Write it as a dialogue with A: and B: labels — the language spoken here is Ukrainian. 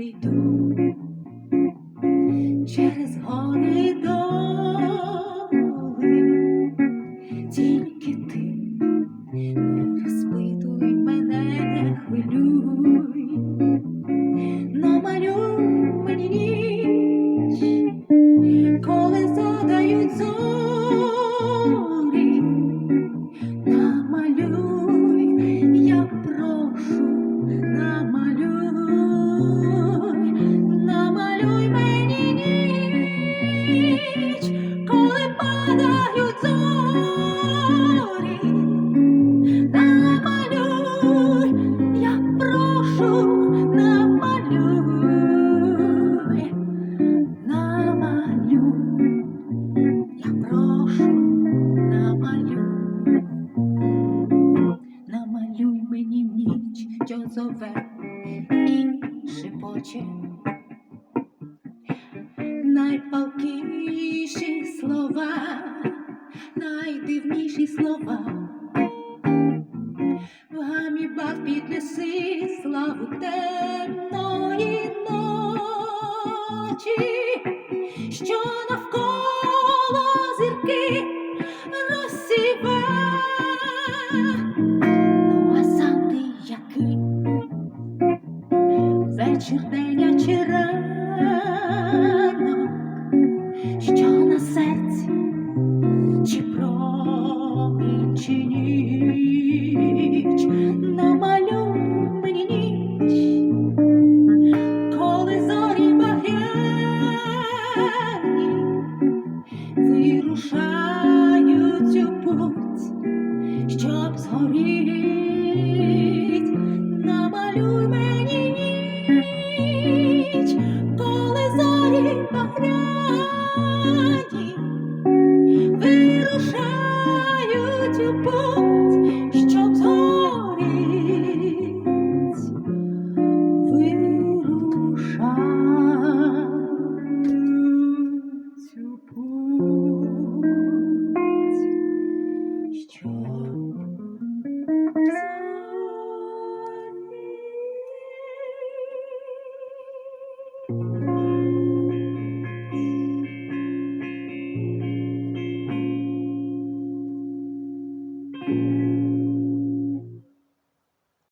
A: прийду через гори доли, тільки ти не розпитуй мене, не хвилюй, ніч, що зове і шепоче. Найпалкіші слова, найдивніші слова. В гамібах піднеси славу темної ночі, що навколо зірки терплячий ранок, що на серці? Чи промінь, чи ніч? Намалюй мені ніч, коли зорі багряні вирушають у путь, щоб згоріти.